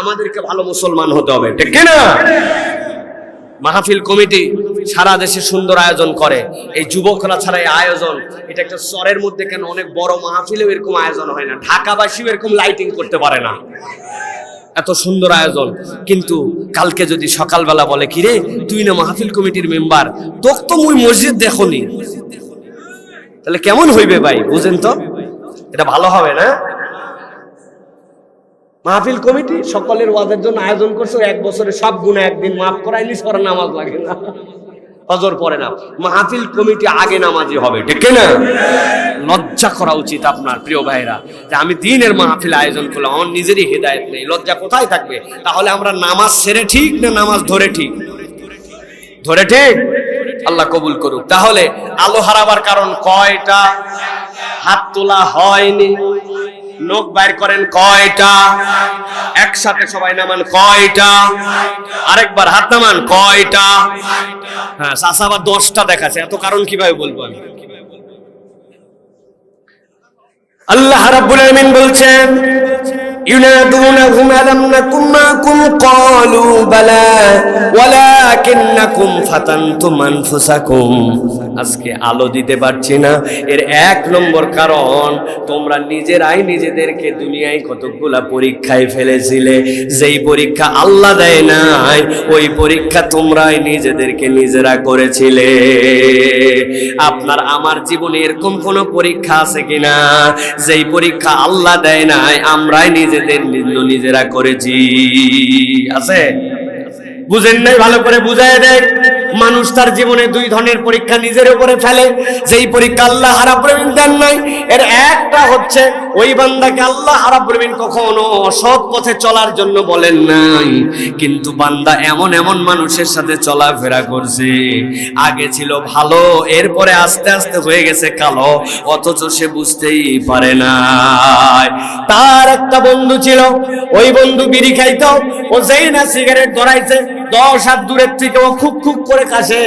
আমাদেরকে ভালো মুসলমান হতে হবে, ঠিক কিনা? মাহফিল কমিটি সারা দেশে সুন্দর আয়োজন করে। এই যুবকরা ছাড়া এই আয়োজন, এটা একটা চরের মধ্যে কেন অনেক বড় মাহফিলেও এরকম আয়োজন হয় না। ঢাকাবাসীও এরকম লাইটিং করতে পারে না। এত সুন্দর আয়োজন। কিন্তু কালকে যদি সকালবেলা বলে, কিরে, তুই না মাহফিল কমিটির মেম্বার? তোক তো মুই মসজিদ দেখনি। তাহলে কেমন হইবে ভাই? বুঝেন তো? এটা ভালো হবে না? মাহফিল কমিটি সকলের ওয়াজের জন্য আয়োজন করছে, এক বছরে সব গুণা একদিন মাফ করাইনি সর নামাজ লাগে না। হজর পরে না। মাহফিল কমিটি আগে নামাজি হবে, ঠিক না লজ্জা করা উচিত আপনার প্রিয় ভাইরা, যে আমি দিনের মাহফিল আয়োজন করলাম, আমার নিজেরই হেদায়ত নেই। লজ্জা কোথায় থাকবে? তাহলে আমরা নামাজ সেরে ঠিক না নামাজ ধরে ঠিক? ধরে ঠিক? আল্লাহ কবুল করুক। তাহলে আলো হারাবার কারণ কয়টা? হাত তোলা হয়নি। নখ বাইর করেন কয়টা? একসাথে সবাই নামান কয়টা? আরেকবার হাত নামান কয়টা? হ্যাঁ চাষা আবার দশটা দেখাচ্ছে। এত কারণ কীভাবে বলব আমি? আল্লাহ রাব্বুল আলামিন বলছেন ينادونهم ألم نكن معكم قالوا بلى ولكنكم فتنتم أنفسكم আজকে আলো দিতে পারছি না এর এক নম্বর কারণ তোমরা নিজেরাই নিজেদেরকে দুনিয়ায় কতগুলা পরীক্ষায় ফেলেছিলে যেই পরীক্ষা আল্লাহ দেয় নাই ওই পরীক্ষা তোমরাই নিজেদেরকে নিজেরা করেছিলে আপনার আমার জীবনে এরকম কোন পরীক্ষা আছে কিনা যেই পরীক্ষা আল্লাহ দেয় নাই আমরাই নিজেদের নিজ- নিজেরা করেছি। আছে? বুঝেন নাই? ভালো করে বুঝায় দেখ মানুষ তার জীবনে দুই ধরনের পরীক্ষা নিজের উপরে ফেলে। যেই পরীক্ষা আল্লাহ হারাব রবিন দেন নাই, এর একটা হচ্ছে ওই বান্দাকে আল্লাহ হারাব রবিন কখনো অসৎ পথে চলার জন্য বলেন নাই। কিন্তু বান্দা এমন এমন মানুষের সাথে চলাফেরা করছে। আগে ছিল ভালো, এরপরে আস্তে আস্তে হয়ে গেছে কালো, অথচ সে বুঝতেই পারে না তার একটা বন্ধু ছিল, ওই বন্ধু বিড়ি খাইতো, ও যেই না সিগারেট ধরাইছে দশ হাত দূরের থেকে ও খুব খুব করে কাশে।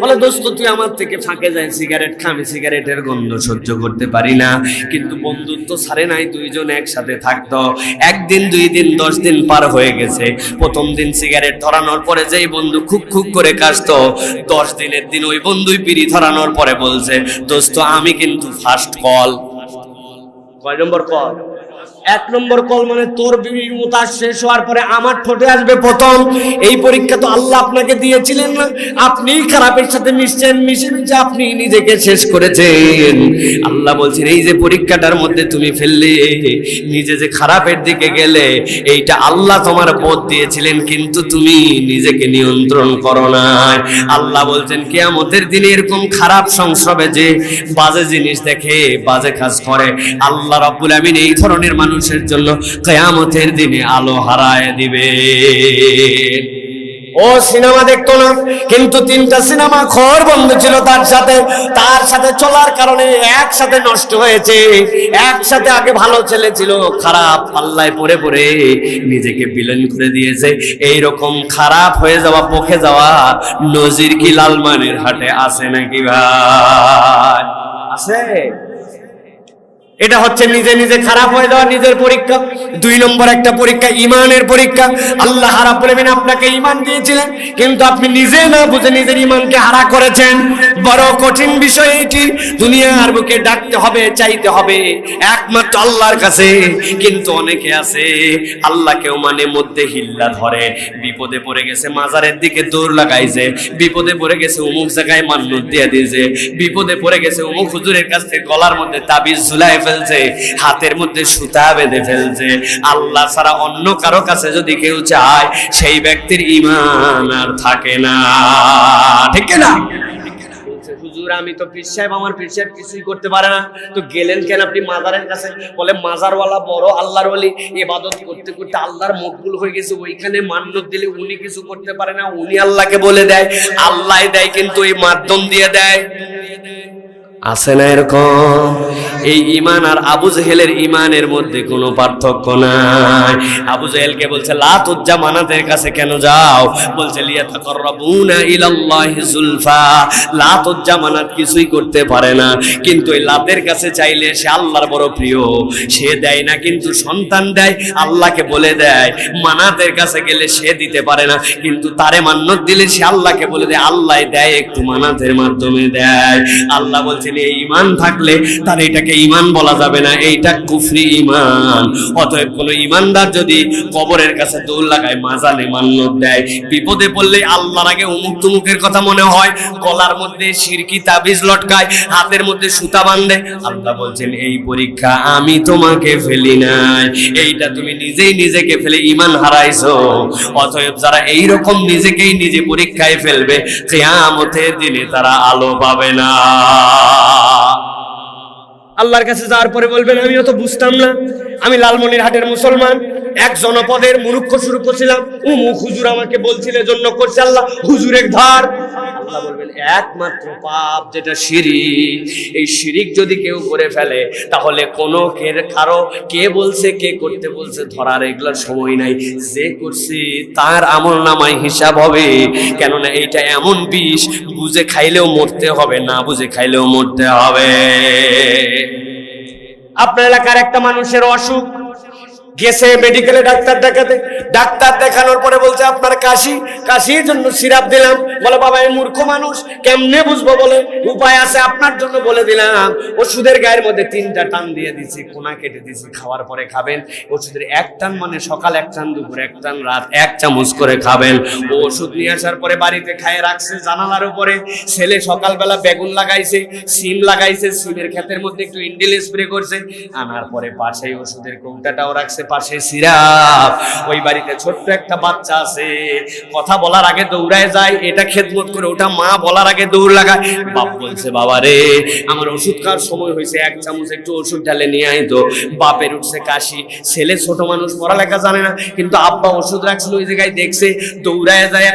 বলে, দোস্ত, তুই আমার থেকে ফাঁকে যায়, সিগারেট খামি সিগারেটের গন্ধ সহ্য করতে পারি না। কিন্তু বন্ধুত্ব ছাড়ে নাই, দুইজন একসাথে থাকতো। একদিন, দুই দিন, দশ দিন পার হয়ে গেছে। প্রথম দিন সিগারেট ধরানোর পরে যেই বন্ধু খুব খুব করে কাশতো, দশ দিনের দিন ওই বন্ধুই পিড়ি ধরানোর পরে বলছে, দোস্ত, আমি কিন্তু ফার্স্ট কল কয় নম্বর কল এক নম্বর কল মানে তোর বিড়ির মোতা শেষ হওয়ার পরে আমার ঠোঁটে আসবে প্রথম। এই পরীক্ষা তো আল্লাহ আপনাকে দিয়েছিলেন। না আপনি খারাপের সাথে মিশছেন, মিশে মিশে আপনি নিজেকে শেষ করেছেন। আল্লাহ বলছেন, এই যে পরীক্ষাটার মধ্যে তুমি ফেললে, নিজে যে খারাপের দিকে গেলে, এইটা আল্লাহ তোমার বোধ দিয়েছিলেন, কিন্তু তুমি নিজেকে নিয়ন্ত্রণ করো নাই। আল্লাহ বলছেন, কেয়ামতের দিনে এরকম খারাপ সংস্রবে যে বাজে জিনিস দেখে, বাজে কাজ করে, আল্লাহ রাব্বুল আমিন এই ধরনের মানুষের জন্য কেয়ামতের দিনে আলো হারায় দিবে। ও সিনেমা দেখতো না কিন্তু তিনটা সিনেমা খর বন্ধ ছিল তার সাথে। তার সাথে চলার কারণে একসাথে নষ্ট হয়েছে। একসাথে আগে ভালো ছেলে ছিল খারাপ পাল্লায় পড়ে পড়ে নিজেকে বিলেন করে দিয়েছে। এই রকম খারাপ হয়ে যাওয়া পখে যাওয়া নজির কি লালমানের হাটে আছে নাকি ভাই? আছে। এটা হচ্ছে নিজে নিজে খারাপ হয়ে যাওয়া নিজের পরীক্ষা। দুই নম্বর একটা পরীক্ষা, ইমানের পরীক্ষা। আল্লাহ হারা বলেবেন আপনাকে ইমান দিয়েছিলেন, কিন্তু আপনি নিজে না বুঝে নিজের ইমানকে হারা করেছেন। বড় কঠিন বিষয় এটি। দুনিয়ার বুকে ডাকতে হবে, চাইতে হবে, একমাত্র আল্লাহর কাছে। কিন্তু অনেকে আছে, আল্লাহকেও মানে মধ্যে হিল্লা ধরে। বিপদে পড়ে গেছে, মাজারের দিকে দৌড় লাগাইছে। বিপদে পড়ে গেছে, অমুক জায়গায় মান্নত দিয়ে দিয়েছে। বিপদে পড়ে গেছে, অমুক হুজুরের কাছ থেকে গলার মধ্যে তাবিজ ঝুলাই ফেলছে, হাতের মধ্যে সুতা বেঁধে ফেলছে। আল্লাহ ছাড়া অন্য কারও কাছে যদি কেউ চায়, সেই ব্যক্তির ইমান আর থাকে না। ঠিক না আমি তো পীর সাহেব, আমার পীর সাহেব কিছুই করতে পারে না। তো গেলেন কেন আপনি মাজারের কাছে? বলে, মাজারওয়ালা বড় আল্লাহর বলি ইবাদত করতে করতে আল্লাহর মকবুল হয়ে গেছে, ওইখানে মান্যত দিলে উনি কিছু করতে পারে না। উনি আল্লাহকে বলে দেয় আল্লাহ দেয়, কিন্তু এই মাধ্যম দিয়ে দেয়। আছে না এরকম? এই ইমান আর আবু জেহেলের ইমানের মধ্যে কোনো পার্থক্য নাই। আবু জেহেলকে বলছে লাতুজ্জা মানাতের কাছে কেন যাও? বলছে, লিয়াতাকাররাবুনা ইলাল্লাহি যুলফা লাতুজ্জা মানাত কিছুই করতে পারে না। কিন্তু এই লাতের কাছে চাইলে সে আল্লাহর বড় প্রিয়। সে দেয় না, কিন্তু সন্তান দেয়, আল্লাহকে বলে দেয়। মানাতের কাছে গেলে সে দিতে পারে না, কিন্তু তারে মান্নত দিলে সে আল্লাহকে বলে দেয়। আল্লাহ দেয়, একটু মানাতের মাধ্যমে দেয়। আল্লাহ বলছেন, এই ইমান থাকলে তার এটাকে ইমান বলা যাবে না, এইটা কুফরি ইমান অতএব কোন ইমানদার যদি কবরের কাছে দৌড় লাগায় মাজালে মান্নত দেয়, বিপদে পড়লে আল্লাহর আগে উমুক তুমুকের কথা মনে হয়, গলার মধ্যে সিরকি, তাবিজ লটকায়, হাতের মধ্যে সুতা বাঁধে, আল্লাহ বলছেন, এই পরীক্ষা আমি তোমাকে ফেলি নাই। এইটা তুমি নিজেই নিজেকে ফেলে ইমান হারাইছো। অতএব যারা এই রকম নিজেকেই নিজে পরীক্ষায় ফেলবে, কেয়ামতের দিনে তারা আলো পাবে না। আল্লাহর কাছে যাওয়ার পরে বলবেন আমি তো বুঝতাম না। আমি লালমনির হাটের মুসলমান। এক জনপদের মুরুক্ষ শুরু করছিলাম। উমুক হুজুর আমাকে বলছিল জন্য করছে আল্লাহ, হুজুরের ধার একমাত্র পাপ যেটা শিরিক। এই শিরিক যদি কেউ করে ফেলে, তাহলে কোনো কারও কে বলছে, কে করতে বলছে, ধরার এগুলোর সময় নাই। যে করছে, তার আমল নামায় হিসাব হবে। কেননা এইটা এমন বিষ, বুঝে খাইলেও মরতে হবে, না বুঝে খাইলেও মরতে হবে। আপনার এলাকার একটা মানুষের অসুখ গেছে মেডিকেলে ডাক্তার দেখাতে। ডাক্তার দেখানোর পরে বলছে, আপনার কাশি? কাশির জন্য সিরাপ দিলাম। বলে, বাবা এই মূর্খ মানুষ, কেমনে বুঝব বলে? উপায় আছে আপনার জন্য বলে দিলাম। ওষুধের গায়ের মধ্যে তিনটা টান দিয়ে দিছি, কোনা কেটে দিছি, খাওয়ার পরে খাবেন। ওষুধের এক টান মানে সকাল এক টান, দুপুর এক টান, রাত এক চামচ করে খাবেন। ও ওষুধ নিয়ে আসার পরে বাড়িতে খায় রাখছে জানালার উপরে। ছেলে সকালবেলা বেগুন লাগাইছে, সিম লাগাইছে, সিমের ক্ষেতের মধ্যে একটু ইন্ডিল স্প্রে করছে। আনার পরে পাশেই ওষুধের কৌটাটাও রাখছে। পাশে সিরাপ। ওই বাড়িতে ছোট্ট একটা বাচ্চা আছে। কথা বলার আগে দৌড়ায় যায়, এটা খেদমত করে ওটা মা বলার আগে দৌড় লাগায়। বাপ বলছে, বাবা রে, আমার ওষুধ খাওয়ার সময় হয়েছে, এক চামচ একটু ওষুধ ঢালে নিয়ে আয় তো। বাপের উঠছে কাশি। ছেলে ছোট মানুষ, পড়ালেখা জানে না, কিন্তু আব্বা ওষুধ রাখছিল ওই জায়গায়, দেখছে, দৌড়ায় যায়।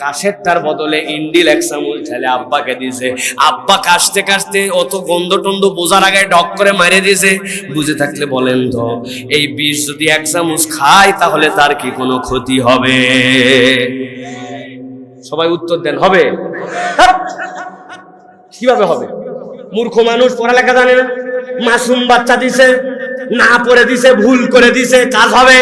কাশের তার বদলে ইন্ডিল এক চামচ ঢেলে আব্বাকে দিয়েছে। আব্বা কাশতে কাশতে অত গন্ধ টন্ধ বোঝার আগে ডক করে মারে দিয়েছে। বুঝে থাকলে বলেন তো, এই বিষ যদি এক চামচ খায় তাহলে তার কি কোনো ক্ষতি হবে? সবাই উত্তর দেন, হবে। কীভাবে হবে? মূর্খ মানুষ পড়ালেখা জানে না। মাসুম বাচ্চা দিছে, না পড়ে দিছে, ভুল করে দিছে, কাজ হবে।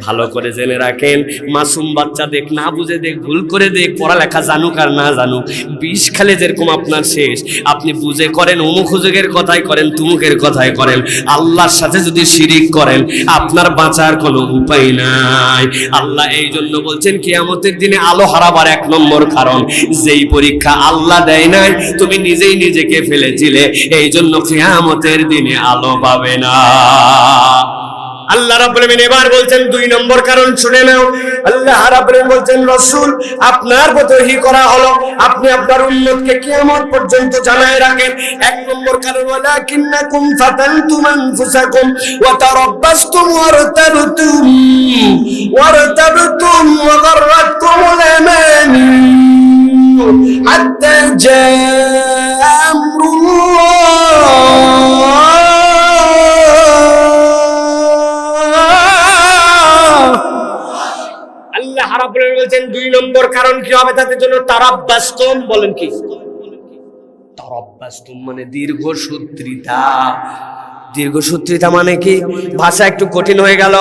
ভালো করে জেনে রাখেন। মাসুম বাচ্চা দেখ, না বুঝে দেখ, ভুল করে দেখ, পড়ালেখা জানুক আর না জানুক, বিষ খালে যেরকম আপনার শেষ। আপনি বুঝে করেন, অমুক হুজুগের কথাই করেন, তুমুকের কথাই করেন। আল্লাহর সাথে যদি শিরিক করেন, আপনার বাঁচার কোনো উপায় নাই। আল্লাহ এই জন্য বলছেন, কিয়ামতের দিনে আলো হারাবার এক নম্বর কারণ, যেই পরীক্ষা আল্লাহ দেয় নাই, তুমি নিজেই নিজেকে ফেলেছিলে। এই জন্য কিয়ামতের দিনে আলো পাবে না। আল্লাহ রাব্বুল এবার বলছেন দুই নম্বর কারণ শুনে নাও। আল্লাহ রাব্বুল বলছেন, রাসূল, আপনার প্রতি করা হলো। আপনি আপনার উম্মতকে কিয়ামত পর্যন্ত জানায় রাখেন। এক নম্বর কারণ, ওয়ালাকিন্নাকুম ফাতানতুম আনফুসাকুম ওয়া তারাব্বাসতুম ওয়ারতাবতুম ওয়ারতাবতুম ওয়া গাররাতকুমুল আমানি হাত্তা জাআ আমরুল্লাহ. আল্লাহ বলছেন, দুই নম্বর কারণ কি হবে? তাদের জন্য তারাব্বাসতুম বলেন কি? মানে দীর্ঘ সূত্রিতা দীর্ঘ মানে কি? ভাষা একটু কঠিন হয়ে গেল।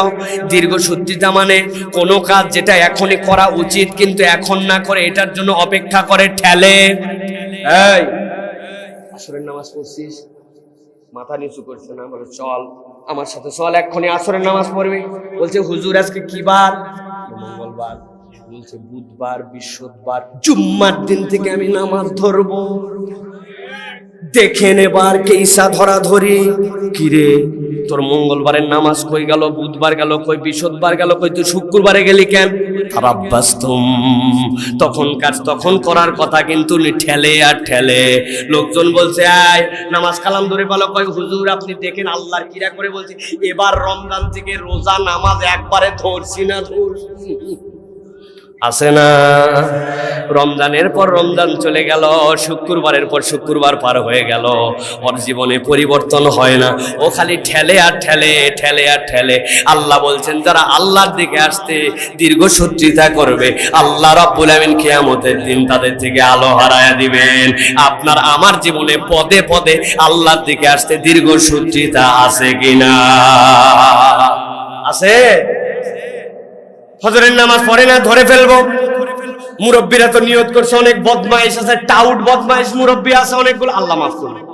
দীর্ঘ সূত্রিতা মানে কোনো কাজ যেটা এখনই করা উচিত, কিন্তু এখন না করে এটার জন্য অপেক্ষা করে ঠেলে। এই, আসরের নামাজ পড়ছিস? মাথা নিচু করছে না? বলে, চল, আমার সাথে চল, এক্ষুনি আসরের নামাজ পড়বি। বলছে, হুজুর, আজকে কি বার? মঙ্গলবার। বলছে, বুধবার, বৃহস্পতিবার, জুম্মার দিন থেকে আমি নামাজ ধরবো। দেখে নেবার কেইসা ধরা ধরি কিরে তোর মঙ্গলবারের নামাজ কই গেল, বুধবার গেল কই, বৃহস্পতিবার গেল কই, তুই শুক্রবারে গেলি কেন? তারাব্বাস্তম তখন কাজ তখন করার কথা কিন্তু ঠেলে আর ঠেলে। লোকজন বলছে, আয়, নামাজ কালাম ধরে বলো। কই হুজুর, আপনি দেখেন আল্লাহর কিরা করে বলছে, এবার রমজান থেকে রোজা নামাজ একবারে ধরছি না, ধরছি আছে না? রমজানের পর রমজান চলে গেল, শুক্রবারের পর শুক্রবার পার হয়ে গেল। ওর জীবনে পরিবর্তন হয় না। ও খালি ঠেলে আর ঠেলে ঠেলে আর ঠেলে। আল্লাহ বলছেন, যারা আল্লাহর দিকে আসতে দীর্ঘ সূত্রিতা করবে, আল্লাহ রাব্বুল আমিন কিয়ামতের দিন তাদের থেকে আলো হারায়া দিবেন। আপনার আমার জীবনে পদে পদে আল্লাহর দিকে আসতে দীর্ঘ সূত্রিতা আছে কিনা? আছে? ফজরের নামাজ পড়ে না, ধরে ফেলব। মুরব্বীরা তো নিয়ত করছে, অনেক বদমাইশ আছে, টাউট বদমাইশ মুরব্বী আছে, অনেকগুলো। আল্লাহ মাফ করবে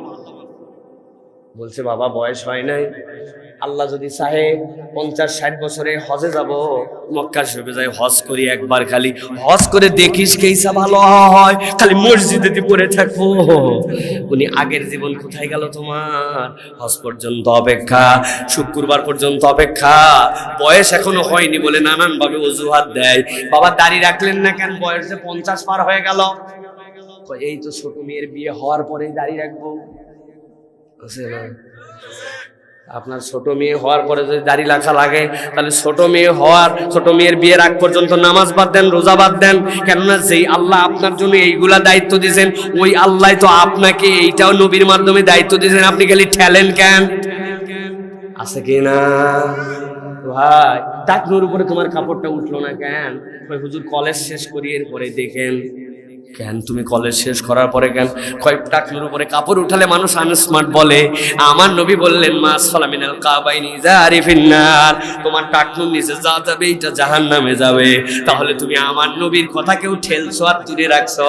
বলছে, বাবা, বয়স হয় নাই। আল্লাহ যদি চাহে পঞ্চাশ, ষাট বছরে হজে যাব, মক্কা শরীফে যাই, হজ করি একবার খালি। হজ করে দেখিস কেইসা ভালো হয়। খালি মসজিদে দিয়ে পড়ে থাকব। উনি আগের জীবন কোথায় গেল তোমার? হজ পর্যন্ত অপেক্ষা, শুক্রবার পর্যন্ত অপেক্ষা। বয়স এখনও হয়নি বলে নানান ভাবে অজুহাত দেয়। বাবা, দাড়ি রাখলেন না কেন? বয়সে পঞ্চাশ পার হয়ে গেল। এই তো ছোট মেয়ের বিয়ে হওয়ার পরেই দাঁড়িয়ে রাখব। আপনার ছোট মেয়ে হওয়ার পরে যদি দাড়ি রাখা লাগে, তাহলে ছোট মেয়ে হওয়ার, ছোট মেয়ের বিয়ের আগ পর্যন্ত নামাজ বাদ দেন, রোজা বাদ দেন। কেননা যেই আল্লাহ আপনার জন্য এইগুলা দায়িত্ব দিয়েছেন, ওই আল্লাহ তো আপনাকে এইটাও নবীর মাধ্যমে দায়িত্ব দিয়েছেন। আপনি খালি ঠেলেন কেন? আছে কি না? ভাই টাকনুর উপরে তোমার কাপড়টা উঠল না কেন? হুজুর কলেজ শেষ করি এরপরে দেখেন। কেন? তুমি কলেজ শেষ করার পরে কেন? কয়েক টাকনুর উপরে কাপড় উঠালে মানুষ আনস্মার্ট বলে। আমার নবী বললেন মাস ফালামিনাল কাবাইনি জারি ফিন্নার। তোমার টাকনুর নিচে যা যাবে, এটা জাহান নামে যাবে। তাহলে তুমি আমার নবীর কথা কেউ ঠেলছো আর তুলে রাখছো।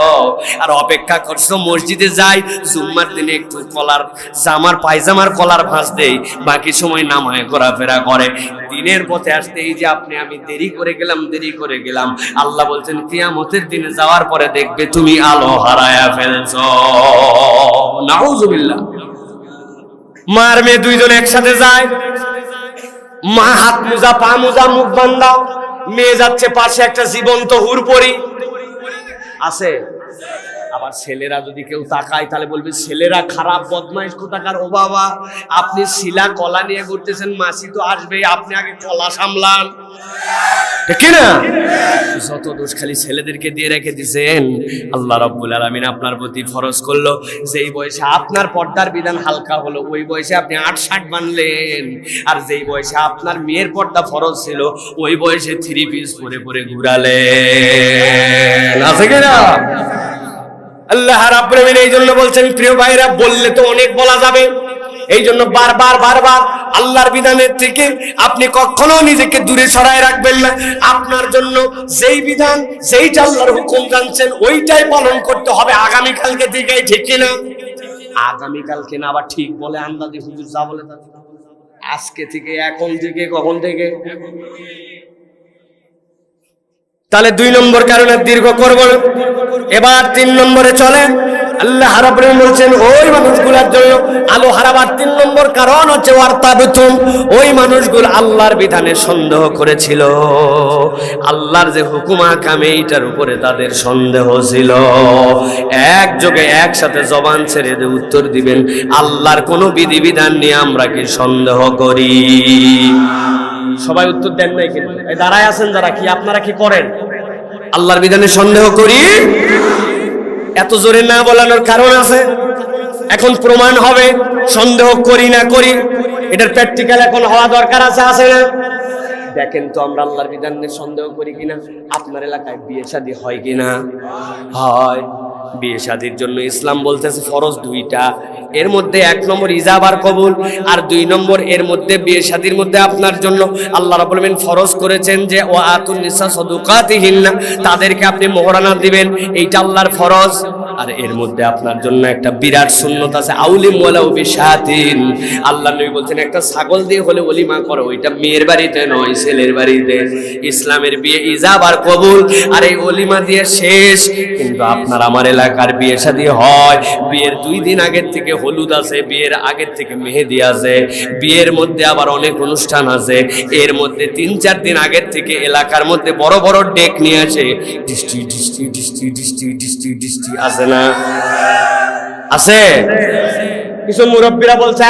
আর অপেক্ষা করছ, মসজিদে যাই, জুম্মার দিনে একটু কলার জামার, পায়জামার কলার ভাঁজ দেই। বাকি সময় নামায় ঘোরাফেরা করে। দিনের পথে আসতে, এই যে আপনি, আমি দেরি করে গেলাম, দেরি করে গেলাম। আল্লাহ বলছেন, কিয়ামতের দিনে যাওয়ার পরে দেখবে তুমি আলো হারায়া ফেলছ। নাউজুবিল্লাহ। মার মেয়ে দুইজন একসাথে যায়। মা হাত মোজা, পা মোজা, মুখ বান্ধা মেয়ে যাচ্ছে পাশে একটা জীবন্ত হুরপরি। আছে? আবার ছেলেরা যদি কেউ তাকায় তাহলে বলবে ছেলেরা খারাপ বদমাইশ কোথাকার? ও বাবা আপনি শিলা কলা নিয়ে ঘুরতেছেন মাসি তো আসবেই আপনি আগে কলা সামলান। ঠিক না যত দোষ খালি ছেলেদেরকে দিয়ে রেখে দিছেন আল্লাহ রব্বুল আলামিন আপনার প্রতি ফরজ করল। যেই বয়সে আপনার পর্দার বিধান হালকা হলো ওই বয়সে আপনি আট ষাট বানলেন। আর যেই বয়সে আপনার মেয়ের পর্দা ফরজ ছিল ওই বয়সে থ্রি পিস পরে পরে ঘুরালেন। আছে কিনা? আল্লাহ রাব্বুল এই জন্য বলছেন, প্রিয় ভাইরা বললে তো অনেক বলা যাবে। এই জন্য বারবার বারবার আল্লাহর বিধানের থেকে আপনি কখনো নিজেকে দূরে সরায় রাখবেন না। আপনার জন্য যেই বিধান যেইটা আল্লাহর হুকুম জানছেন, ওইটাই পালন করতে হবে আগামী কালকে থেকে ঠিক কিনা আগামী কালকে না, আবার ঠিক বলে আন্দাজে হুজুর যা বলে আজকে থেকে, এখন থেকে, কখন থেকে? তাহলে দুই নম্বর কারণে দীর্ঘ করব। এবার তিন নম্বরে চলে। আল্লাহ হারাবুল বলছেন, ওই মানুষগুলোর জন্য আলো হারাবার তিন নম্বর কারণ হচ্ছে ওয়ার্তাবতুম। ওই মানুষগুলো আল্লাহর বিধানে সন্দেহ করেছিল। আল্লাহর যে হুকুমা কামে এইটার উপরে তাদের সন্দেহ ছিল। একযোগে একসাথে জবান ছেড়ে দিয়ে উত্তর দিবেন, আল্লাহর কোনো বিধিবিধান নিয়ে আমরা কি সন্দেহ করি? সবাই উত্তর দেন নাই কিন্তু। দাঁড়ায় আছেন যারা কি, আপনারা কি করেন? আল্লাহর বিধানে সন্দেহ করি? এত জোরে না বলানোর কারণ আছে? এখন প্রমাণ হবে, সন্দেহ করি না করি। এটার প্র্যাকটিক্যাল এখন হওয়া দরকার আছে আছে না? দেখেন তো আমরা আল্লাহর বিধান সন্দেহ করি কিনা? আপনার এলাকায় বিয়ে শাদী হয় কিনা? হয়। বিয়ে শাদীর জন্য ইসলাম বলতেছে ফরজ দুইটা। এর মধ্যে এক নম্বর ইজাব আর কবুল, আর দুই নম্বর এর মধ্যে বিয়ে শাদীর মধ্যে আপনার জন্য আল্লাহ রাব্বুল আমিন ফরজ করেছেন যে ও আতুন নিসা সদুকাতিহিন্না, তাদেরকে আপনি মোহরানা দিবেন, এইটা আল্লাহর ফরজ। আর এর মধ্যে আপনার জন্য একটা বিরাট সুন্নত আছে আউলিম ওয়ালা বিশাতিন আল্লাহ নবী বলছেন একটা ছাগল দিয়ে হলে ওলিমা করো ওইটা মেয়ের বাড়িতে নয় ছেলের বাড়িতে ইসলামের বিয়ে ইজাব আর কবুল আর এই অলিমা দিয়ে শেষ কিন্তু আপনার আমার এলাকার বিয়ে শাদী হয় বিয়ের দুই দিন আগের থেকে হলুদ আছে বিয়ের আগের থেকে মেহেদি আছে বিয়ের মধ্যে আবার অনেক অনুষ্ঠান আছে এর মধ্যে তিন চার দিন আগের থেকে এলাকার মধ্যে বড় বড় ডেক নিয়ে আসে ডিস্ট্রি ডিস্ট্রি ডিস্ট্রি ডিস্ট্রি ডিস্ট্রি ডিস্ট্রি আছে না? আছে? কিছু মুরব্বীরা বলছে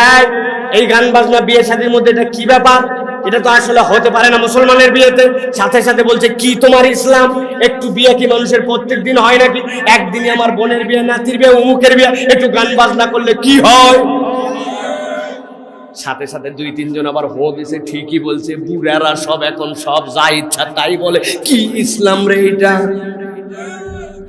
"এই, গান বাজনা বিয়ে শাদীর মধ্যে এটা কি ব্যাপার? এটা তো আসলে হতে পারে না মুসলমানের বিয়েতে। সাথে সাথে বলছে কি তোমার ইসলাম? একটু বিয়ে কি মানুষের প্রত্যেক দিন হয় নাকি? একদিনই আমার বোনের বিয়ে নাতির বিয়ে অমুকের বিয়ে। একটু গান বাজনা করলে কি হয়? সাথে সাথে দুই তিনজন আবার হো দিছে ঠিকই বলছে বুড়ারা সব এখন সব যা ইচ্ছা তাই বলে। কি ইসলাম রে এটা?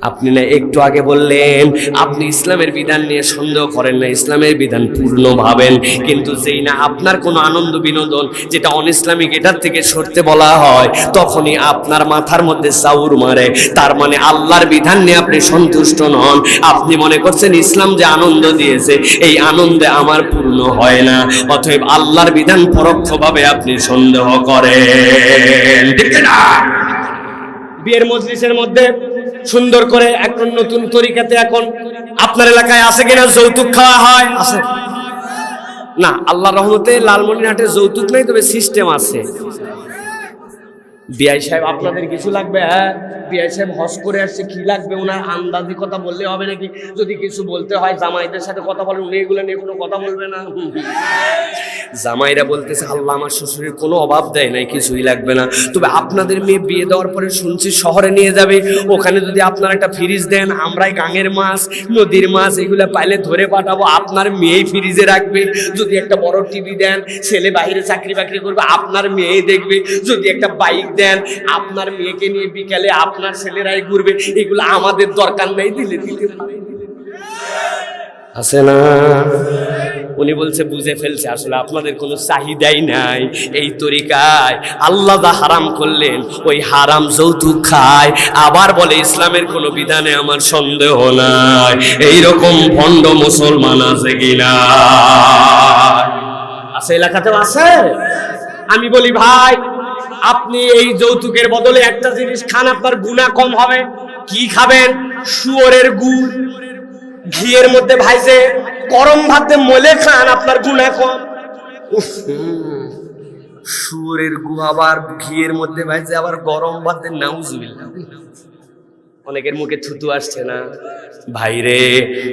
আপনি না একটু আগে বললেন, আপনি ইসলামের বিধান নিয়ে সন্দেহ করেন না, ইসলামের বিধান পূর্ণ ভাবেন। কিন্তু যেই না আপনার কোনো আনন্দ বিনোদন যেটা অন ইসলামিক এটার থেকে সরতে বলা হয়, তখনই আপনার মাথার মধ্যে চাউর মারে। তার মানে আল্লাহর বিধান নিয়ে আপনি সন্তুষ্ট নন। আপনি মনে করছেন ইসলাম যে আনন্দ দিয়েছে, এই আনন্দে আমার পূর্ণ হয় না। অতএব আল্লাহর বিধান পরোক্ষভাবে আপনি সন্দেহ করেন। বিয়ের মজলিসের মধ্যে সুন্দর করে এখন নতুন তরিকাতে এখন আপনার এলাকায় আছে কিনা যৌতুক খাওয়া হয়? আছে। না আল্লাহ রহমতে লালমনিরহাটে যৌতুক নেই তবে সিস্টেম আছে। বিআই সাহেব, আপনাদের কিছু লাগবে? হ্যাঁ বিআই সাহেব হজ করে আসছে, কি লাগবে? ওনার আন্দাজি কথা বললে হবে নাকি? যদি কিছু বলতে হয়, জামাইদের সাথে কথা বলেন, উনি এগুলো নিয়ে কোনো কথা বলবে না। জামাইরা বলতেছে, আল্লাহ আমার শ্বশুরের কোনো অভাব দেয় নাই, কিছুই লাগবে না। তবে আপনাদের মেয়ে বিয়ে দেওয়ার পরে শুনছি শহরে নিয়ে যাবে। ওখানে যদি আপনার একটা ফ্রিজ দেন, আমরাই গাঙের মাছ, নদীর মাছ, এগুলো পাইলে ধরে পাঠাবো। আপনার মেয়েই ফ্রিজে রাখবে। যদি একটা বড় টিভি দেন, ছেলে বাইরে চাকরি বাকরি করবে, আপনার মেয়ে দেখবে। যদি একটা বাইক দেন আপনার মেয়েকে নিয়ে বিকালে আপনার ছেলেরাই ঘুরবে এগুলো আমাদের দরকার নেই দিলে দিতে পারে। আছে না? উনি বলছে বুঝে ফেলছে আসলে আপনাদের কোনো চাহিদাই নাই। এই তরিকায় আল্লাহ যা হারাম করলেন ওই হারাম যৌতুক খায়। আবার বলে ইসলামের কোনো বিধানে আমার সন্দেহ নাই। এইরকম ভণ্ড মুসলমান আছে কিনা আছে এলাকাতেও আছে? আমি বলি ভাই আপনি এই যৌতুকের বদলে একটা জিনিস খান, আপনার গুণা কম হবে। কি খাবেন? শুয়োরের গুড় ঘিয়ের মধ্যে ভাইছে গরম ভাতে মলে খান, আপনার গুণা কম। শুয়োরের গু আবার ঘিয়ের মধ্যে ভাইছে আবার গরম ভাতে, নাউজুবিল্লাহ। অনেকের মুখে থুতু আসছে না। ভাইরে,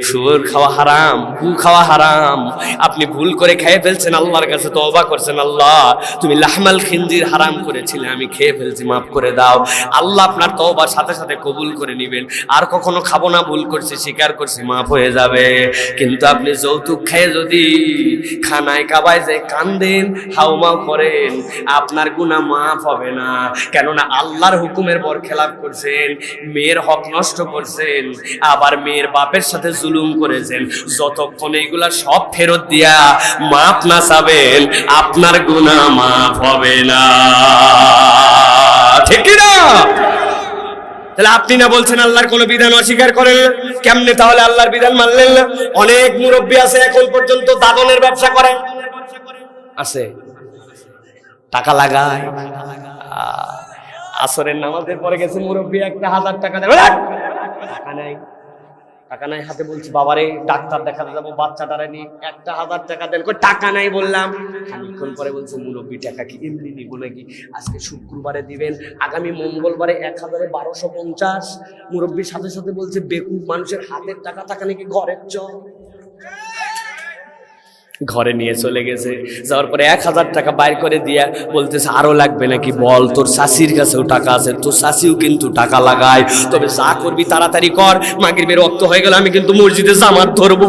শুয়োর খাওয়া হারাম গু খাওয়া হারাম। আপনি ভুল করে খেয়ে ফেলছেন, আল্লাহর কাছে তো অবাক করছেন, আল্লাহ। তুমি লাহমাল খিনজির হারাম করেছিলে, আমি খেয়ে ফেলছি, মাফ করে দাও। আল্লাহ আপনার তওবার সাথে সাথে কবুল করে নেবেন। আর কখনো খাব না, ভুল করছি, স্বীকার করছি, মাফ হয়ে যাবে। কিন্তু আপনি যৌতুক খেয়ে যদি খানায় কাবায় যে কান্দেন হাউমাউ করেন, আপনার গুনাহ মাফ হবে না। কেননা আল্লাহর হুকুমের পর খেলাপ করছেন, মেয়ের হক নষ্ট করছেন, আবার মেয়ের বাপের সাথে জুলুম করেছেন। যতক্ষণ এইগুলা সব ফেরত দিয়া মাপ না চাবেন, আপনার গুনাহ মাফ হবে না। ঠিক না? তাহলে আপনি না বলছেন আল্লাহর কোনো বিধান অস্বীকার করেন? কেমনে তাহলে আল্লাহর বিধান মানলেন? না অনেক মুরব্বী আছে এখন পর্যন্ত দাদনের ব্যবসা করে আছে। টাকা লাগায়। আসরের নামাজের পরে গেছে মুরব্বী, একটা হাজার টাকা দেবে টাকা নাই টাকা নাই হাতে বলছি, বাবারে, ডাক্তার দেখাতে যাব, বাচ্চাটারে নিয়ে একটা হাজার টাকা দেন। টাকা নাই বললাম। খানিকক্ষণ পরে বলছে, মুরব্বী, টাকা কি এমনি নিব নাকি? আজকে শুক্রবারে দিবেন, আগামী মঙ্গলবারে এক হাজারে বারোশো পঞ্চাশ। মুরব্বীর সাথে সাথে বলছে, বেকুব মানুষের হাতের টাকা টাকা নাকি ঘরের চল ঘরে নিয়ে চলে গেছে। যাওয়ার পরে এক হাজার টাকা বাইর করে দিয়া বলতেছে, আরও লাগবে নাকি? বল, তোর শাশির কাছেও টাকা আছে, তোর শাশিও কিন্তু টাকা লাগায়। তবে যা করবি তাড়াতাড়ি কর। মাগির বের রক্ত হয়ে গেল আমি কিন্তু মসজিদে জামাত ধরবো।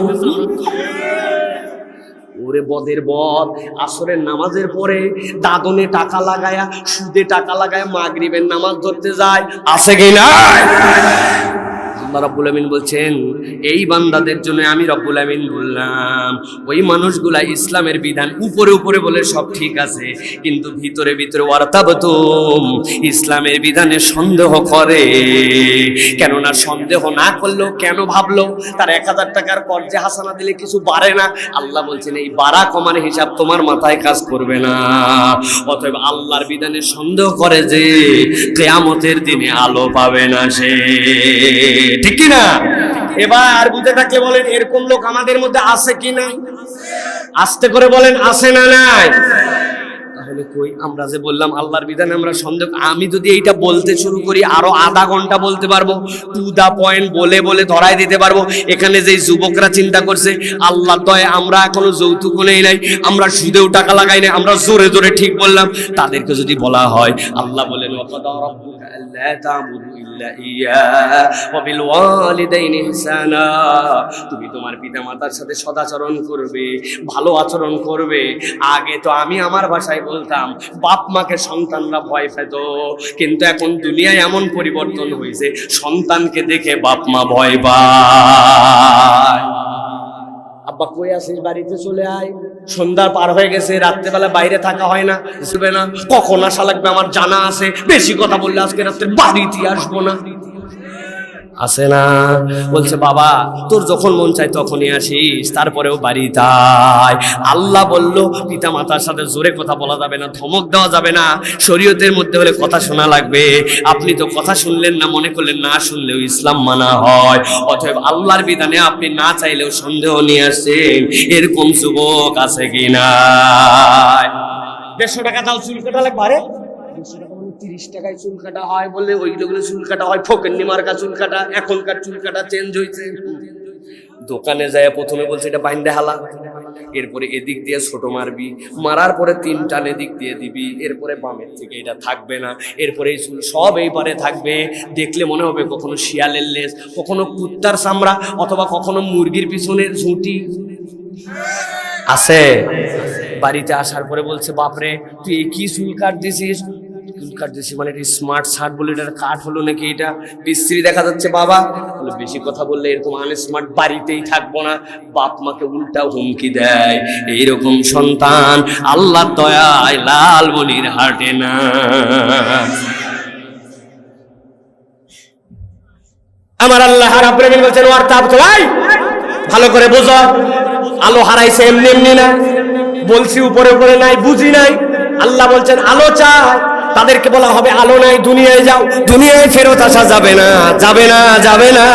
ওরে বদের বদ, আসরের নামাজের পরে দাদনে টাকা লাগায়া, সুদে টাকা লাগায়া মাগরিবের নামাজ ধরতে যায়। আছে কি না আল্লাহ রব্বুল আমিন বলছেন, এই বান্দাদের জন্য আমি রব্বুল আমিন বললাম, ওই মানুষগুলা ইসলামের বিধান উপরে উপরে বলে সব ঠিক আছে, কিন্তু ভিতরে ভিতরে ওয়ার্তাবতুম, ইসলামের বিধানে সন্দেহ করে। কেননা সন্দেহ না করলেও কেন ভাবলো? তার এক হাজার টাকার কর্জে হাসানা দিলে কিছু বাড়ে না। আল্লাহ বলছেন, এই বাড়া কমার হিসাব তোমার মাথায় কাজ করবে না। অতএব আল্লাহর বিধানে সন্দেহ করে যে, কেয়ামতের দিনে আলো পাবে না সে। ঠিক কি না? এবার আর বুঝে থাকলে বলেন, এরকম লোক আমাদের মধ্যে আছে কি নাই? আস্তে করে বলেন, আছে না নাই? তাহলে কই? আমরা যে বললাম আল্লাহর বিধানে আমরা সন্দেহ আমি যদি এইটা বলতে শুরু করি, আরও আধা ঘণ্টা বলতে পারব। টু দা পয়েন্ট বলে বলে ধরাই দিতে পারব। এখানে যে যুবকরা চিন্তা করছে, আল্লাহ দয় আমরা এখনও যৌতুক নেই নাই, আমরা সুদেও টাকা লাগাই নাই, আমরা জোরে জোরে ঠিক বললাম। তাদেরকে যদি বলা হয়, আল্লাহ বলেন বিল তুমি তোমার পিতা মাতার সাথে সদাচরণ করবে, ভালো আচরণ করবে। আগে তো আমি আমার ভাষায় বলতাম, বাপ মাকে সন্তানরা ভয় পেত। কিন্তু এখন দুনিয়ায় এমন পরিবর্তন হয়েছে, সন্তানকে দেখে বাপ মা ভয় পায়। আব্বা কই আসিস বাড়িতে চলে আয়। সন্ধ্যা পার হয়ে গেছে, রাত্রেবেলা বাইরে থাকা হয় না না। কখন আসা লাগবে আমার জানা আছে? বেশি কথা বললে আজকে রাত্রে বাড়িতে আসব না। আসে না? বলছে, বাবা, তোর যখন মন চায় তখনই আসিস, তারপরেও বাড়ি তাই। আল্লাহ বলল পিতা মাতার সাথে জোরে কথা বলা যাবে না, ধমক দেওয়া যাবে না। শরীয়তের মধ্যে হলে কথা শোনা লাগবে। আপনি তো কথা শুনলেন না, মনে করলেন না শুনলেও ইসলাম মানা হয়। অতএব আল্লাহর বিধানে আপনি না চাইলেও সন্দেহ নিয়ে আসছেন, এরকম যুবক আছে কিনা দেড়শো টাকা দাও, চুল কাটা লাগবে, আরে। দেড়শো টাকা তিরিশ টাকায় চুল কাটা হয় বলে ওইগুলো চুল কাটা হয়, ফোকেন্নি মার্কা চুল কাটা, এখনকার চুল কাটা চেঞ্জ হয়েছে। দোকানে যায় প্রথমে বলছে, এটা বাইন্দে হালা। এরপরে এদিক দিয়ে ছোট মারবি, মারার পরে তিন টান এদিক দিয়ে দিবি, এরপরে বামের থেকে এটা থাকবে না। এরপরে এই চুল সব এই পারে থাকবে। দেখলে মনে হবে কখনো শিয়ালের লেজ, কখনো কুত্তার চামড়া, অথবা কখনো মুরগির পিছনের ঝুঁটি। আছে। বাড়িতে আসার পরে বলছে, বাপরে, তুই কি চুল কাট দিছিস দিছিস মানে স্মার্ট শার্ট বলে নাকি এটা? বিশ্রী দেখা যাচ্ছে, বাবা। বেশি কথা বললে বাড়িতেই থাকব না। বাপ উল্টা হুমকি দেয় না। আমার আল্লাহ বলছেন তাব তো ভাই ভালো করে বোঝো। আলো হারাইছে এমনি এমনি না। বলছি উপরে উপরে নাই, বুঝি নাই। আল্লাহ বলছেন, আলো চায় তাদেরকে বলা হবে, আলো নাই, দুনিয়ায় যাও। দুনিয়ায় ফেরত আসা যাবে না যাবে না যাবে না।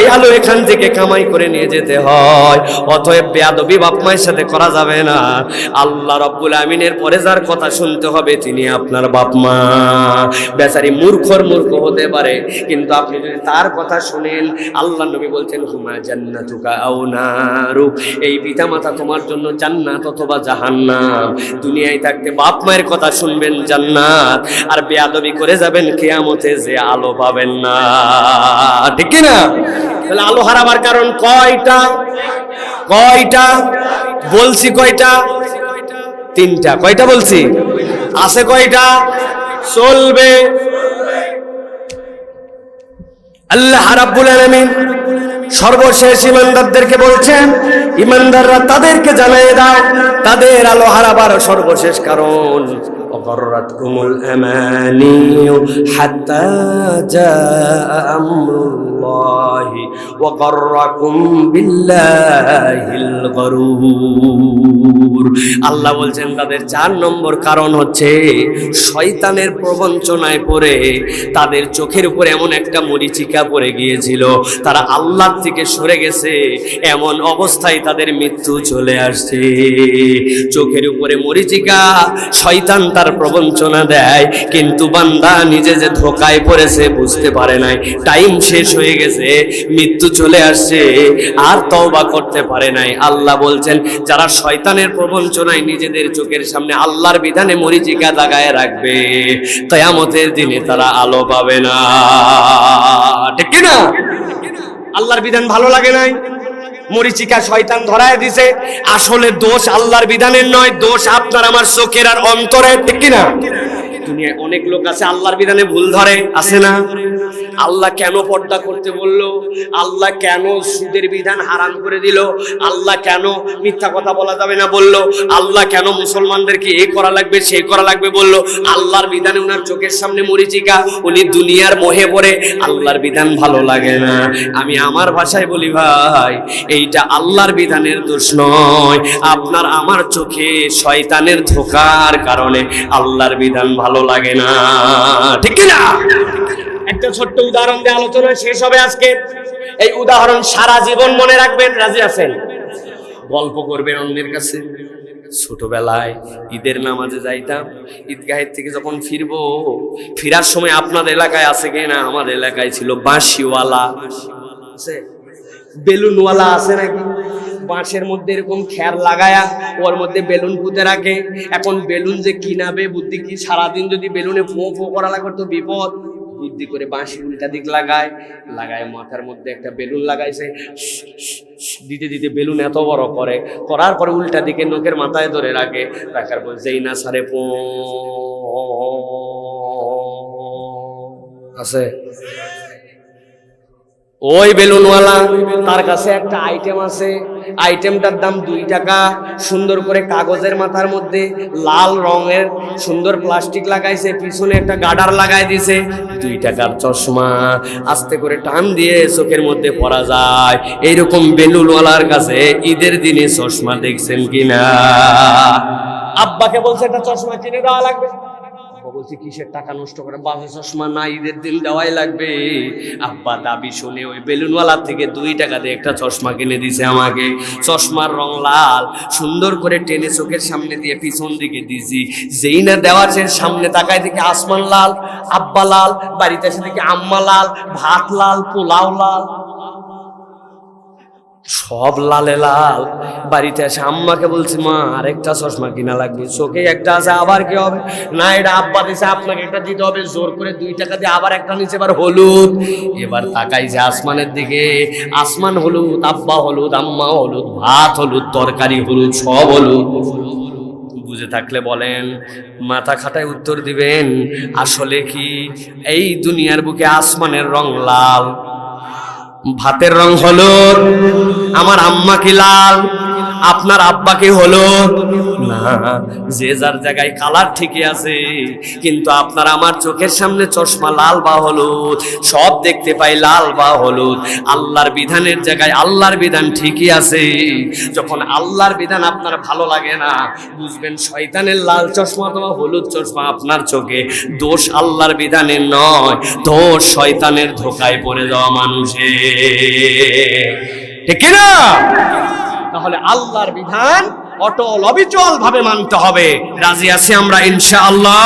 এই আলো এখান থেকে কামাই করে নিয়ে যেতে হয়। অতএব বেয়াদবি বাপ মায়ের সাথে করা যাবে না। আল্লাহ রব্বুল আমিনের পরে যার কথা শুনতে হবে, তিনি আপনার বাপ মা। বেচারি মূর্খর মূর্খ হতে পারে, কিন্তু আপনি যদি তার কথা শুনেন, আল্লাহ নবী বলছেন, হুমা জান্নাতুকা আও নারু এই পিতামাতা তোমার জন্য জান্নাত অথবা জাহান্নাম। দুনিয়ায় থাকতে বাপ মায়ের কথা শুনবেন জান্নাত। আর বেয়াদবি করে যাবেন কেয়ামতে যে আলো পাবেন না। ঠিক না তাহলে আলো হারাবার কারণ কয়টা? কয়টা? বলছি কয়টা? তিনটা। কয়টা বলছি? আছে কয়টা? চলবে। আল্লাহ রাব্বুল আলামিন সর্বশেষ ইমানদারদেরকে বলছেন, ইমানদাররা তাদেরকে জানিয়ে দাও, তাদের আলো হারাবার সর্বশেষ কারণ। وغرتكم الأماني حتى جاء أمر الله وغركم بالله الغرور আল্লাহ বলছেন তাদের চার নম্বর কারণ হচ্ছে শয়তানের প্রবঞ্চনায় পড়ে তাদের চোখের উপর এমন একটা মরিচিকা পড়ে গিয়েছিল তারা আল্লাহ থেকে সরে গেছে এমন অবস্থায় তাদের মৃত্যু চলে আসছে চোখের উপরে মরিচিকা শয়তান তার প্রবঞ্চনা দেয়, কিন্তু বান্দা নিজে যে ধোকায় পড়েছে বুঝতে পারে নাই। টাইম শেষ হয়ে গেছে, মৃত্যু চলে আসছে, আর তওবা করতে পারে নাই। আল্লাহ বলছেন, যারা শয়তানের প্রবঞ্চনায় নিজেদের চোখের সামনে আল্লাহর বিধানে মরিচিকা দাগায় রাখবে, কয়ামতের দিনে তারা আলো পাবে না। ঠিক কি না আল্লাহর বিধান ভালো লাগে নাই? মরিচিকা শয়তান ধরায় দিছে। আসলে দোষ আল্লাহর বিধানের নয়, দোষ আপনার আমার চোখের আর অন্তরের ঠিক কিনা? দুনিয়ায় অনেক লোক আছে, আল্লাহর বিধানে ভুল ধরে, আছে না? আল্লাহ কেন পর্দা করতে বলল? আল্লাহ কেন সুদের বিধান হারাম করে দিল? আল্লাহ কেন মিথ্যা কথা বলা যাবে না বলল? আল্লাহ কেন মুসলমানদেরকে এ করা লাগবে, সে করা লাগবে বলল? আল্লাহর বিধানে ওনার চোখের সামনে মরিচিকা, উনি দুনিয়ার মোহে পড়ে, আল্লাহর বিধান ভালো লাগে না। আমি আমার ভাষায় বলি, ভাই, এইটা আল্লাহর বিধানের দোষ নয়। আপনার আমার চোখে শয়তানের ধোকার কারণে আল্লাহর বিধান ভালো লাগে না। ঠিক না একটা ছোট্ট উদাহরণ দিয়ে আলোচনা শেষ হবে আজকে। এই উদাহরণ সারা জীবন মনে রাখবেন রাজি আছেন? গল্প করবেন অন্যের কাছে। ছোটবেলায় ঈদের নামাজে যাইতাম ঈদগাহের থেকে যখন ফিরবো ফিরার সময় আপনার এলাকায় আছে কিনা আমার এলাকায় ছিল বাঁশিওয়ালা। আছে? বেলুনওয়ালা আছে নাকি? বাঁশের মধ্যে এরকম খ্যার লাগায়া ওর মধ্যে বেলুন পুঁতে রাখে। এখন বেলুন যে কিনাবে, বুদ্ধি কি সারাদিন যদি বেলুনে ফো ফো করা লাগে তো বিপদ। বুদ্ধি করে বাঁশি উল্টা দিক লাগায় লাগায় মাথার মধ্যে একটা বেলুন লাগাইছে। দিতে দিতে বেলুন এত বড় করে, করার পরে উল্টা দিকে নোকের মাথায় ধরে রাখে। রাখার পর যেই না সারে পো। আছে? ওই বেলুনওয়ালা, তার কাছে একটা আইটেম আছে। আইটেমটার দাম দুই টাকা। সুন্দর করে কাগজের মাথার মধ্যে লাল রঙের সুন্দর প্লাস্টিক লাগাইছে, পিছনে একটা গাডার লাগাই দিছে, দুই টাকার চশমা। আস্তে করে টান দিয়ে চোখের মধ্যে পরা যায়। এইরকম বেলুনওয়ালার কাছে ঈদের দিনে চশমা দেখছেন কিনা? আব্বাকে বলছে, একটা চশমা কিনে দেওয়া লাগবে। আব্বা বলছে, কিসের টাকা নষ্ট করে? বাজে চশমা না ঈদের দিন দেওয়াই লাগবে। আব্বা দাবি শুনে ওই বেলুনওয়ালা থেকে দুই টাকা দিয়ে একটা চশমা কিনে দিছে আমাকে। চশমার রং লাল, সুন্দর করে টেনে চোখের সামনে দিয়ে পিছন দিকে দিছি। যেই না দেওয়ার সে সামনে তাকায় দেখি আসমান লাল, আব্বা লাল, বাড়িতে এসে দেখি আম্মা লাল, ভাত লাল, পোলাও লাল। সব লালে লাল। বাড়িতে এসে আম্মাকে বলছি, মা, আরেকটা চশমা কিনা লাগবে। চোখে একটা আছে, আবার কি হবে? না, এটা আব্বা দিছে, আপনাকে একটা দিতে হবে। জোর করে দুই টাকা দিয়ে আবার একটা নিচে এবার হলুদ। এবার তাকাইছে আসমানের দিকে। আসমান হলুদ, আব্বা হলুদ, আম্মা হলুদ, ভাত হলুদ, তরকারি হলুদ, সব হলুদ। বুঝে থাকলে বলেন, মাথা খাটায় উত্তর দিবেন, আসলে কি? এই দুনিয়ার বুকে আসমানের রং লাল। ভাতের রং হলুদ আমার আম্মা কি লাল? আপনার আব্বা কি হলুদ না, যে যার জায়গায় কালার ঠিকই আছে, কিন্তু আপনার আমার চোখের সামনে চশমা লাল বা হলুদ, সব দেখতে পাই লাল বা হলুদ। আল্লাহর বিধানের জায়গায় আল্লাহর বিধান ঠিকই আছে। যখন আল্লাহর বিধান আপনার ভালো লাগে না, বুঝবেন শয়তানের লাল চশমা অথবা হলুদ চশমা আপনার চোখে। দোষ আল্লাহর বিধানের নয়, দোষ শয়তানের ধোকায় পড়ে যাওয়া মানুষের। ঠিক না তাহলে আল্লাহর বিধান অটল অবিচল ভাবে মানতে হবে। রাজি আছি আমরা ইনশাআল্লাহ।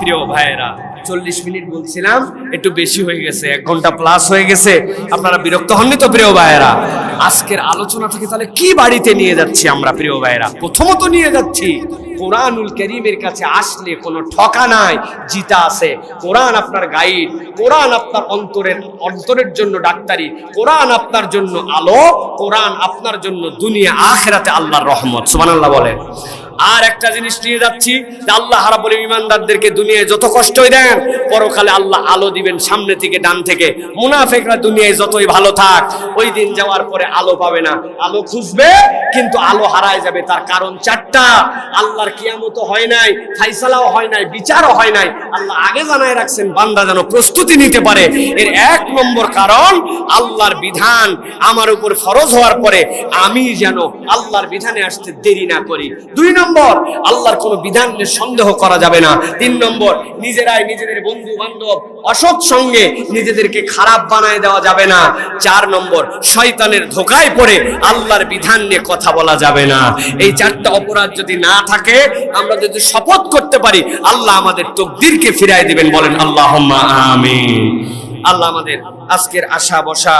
প্রিয় ভাইয়েরা চল্লিশ মিনিট বলছিলাম, একটু বেশি হয়ে গেছে, এক ঘণ্টা প্লাস হয়ে গেছে। আপনারা বিরক্ত হননি তো, প্রিয় ভাইয়েরা? আজকের আলোচনা থেকে তাহলে কি বাড়িতে নিয়ে যাচ্ছি আমরা, প্রিয় ভাইয়েরা? প্রথমত নিয়ে যাচ্ছি, কোরআনুল করিমের কাছে আসলে কোনো ঠকা নাই, জিতা আছে। কোরআন আপনার গাইড, কোরআন আপনার অন্তরের অন্তরের জন্য ডাক্তারি, কোরআন আপনার জন্য আলো, কোরআন আপনার জন্য দুনিয়া, আখেরাতে আল্লাহর রহমত। সুবহানাল্লাহ বলেন। আর একটা জিনিস নিয়ে যাচ্ছি যে আল্লাহ রাব্বুল ইমানদারদেরকে দুনিয়ায় যত কষ্টই দেন, পরকালে আল্লাহ আলো দিবেন সামনে থেকে, ডান থেকে। মুনাফিকরা দুনিয়ায় যতই ভালো থাক, ওই দিন যাওয়ার পরে আলো পাবে না। আলো খুঁজবে, কিন্তু আলো হারায় যাবে। তার কারণ চারটা। আল্লাহর কিয়ামত হয় নাই ফাইসালাও হয় নাই, বিচারও হয় নাই। আল্লাহ আগে জানায় রাখছেন, বান্দা যেন প্রস্তুতি নিতে পারে। এর এক নম্বর কারণ, আল্লাহর বিধান আমার উপর ফরজ হওয়ার পরে আমি যেন আল্লাহর বিধানে আসতে দেরি না করি। দুই নম্বর আল্লাহর কোনো বিধান সন্দেহ করা যাবে না। তিন নম্বর, নিজেরাই নিজেদের বন্ধু বান্ধব অসৎ সঙ্গে নিজেদেরকে খারাপ বানায় দেওয়া যাবে না। চার নম্বর, শয়তানের ধোকায় পড়ে আল্লাহর বিধান নিয়ে কথা বলা যাবে না। এই চারটা অপরাধ যদি না থাকে, আমরা যদি শপথ করতে পারি, আল্লাহ আমাদের তকদিরকে ফিরাই দিবেন বলেন আল্লাহ আমিন। আল্লাহ আমাদের আজকের আশা বসা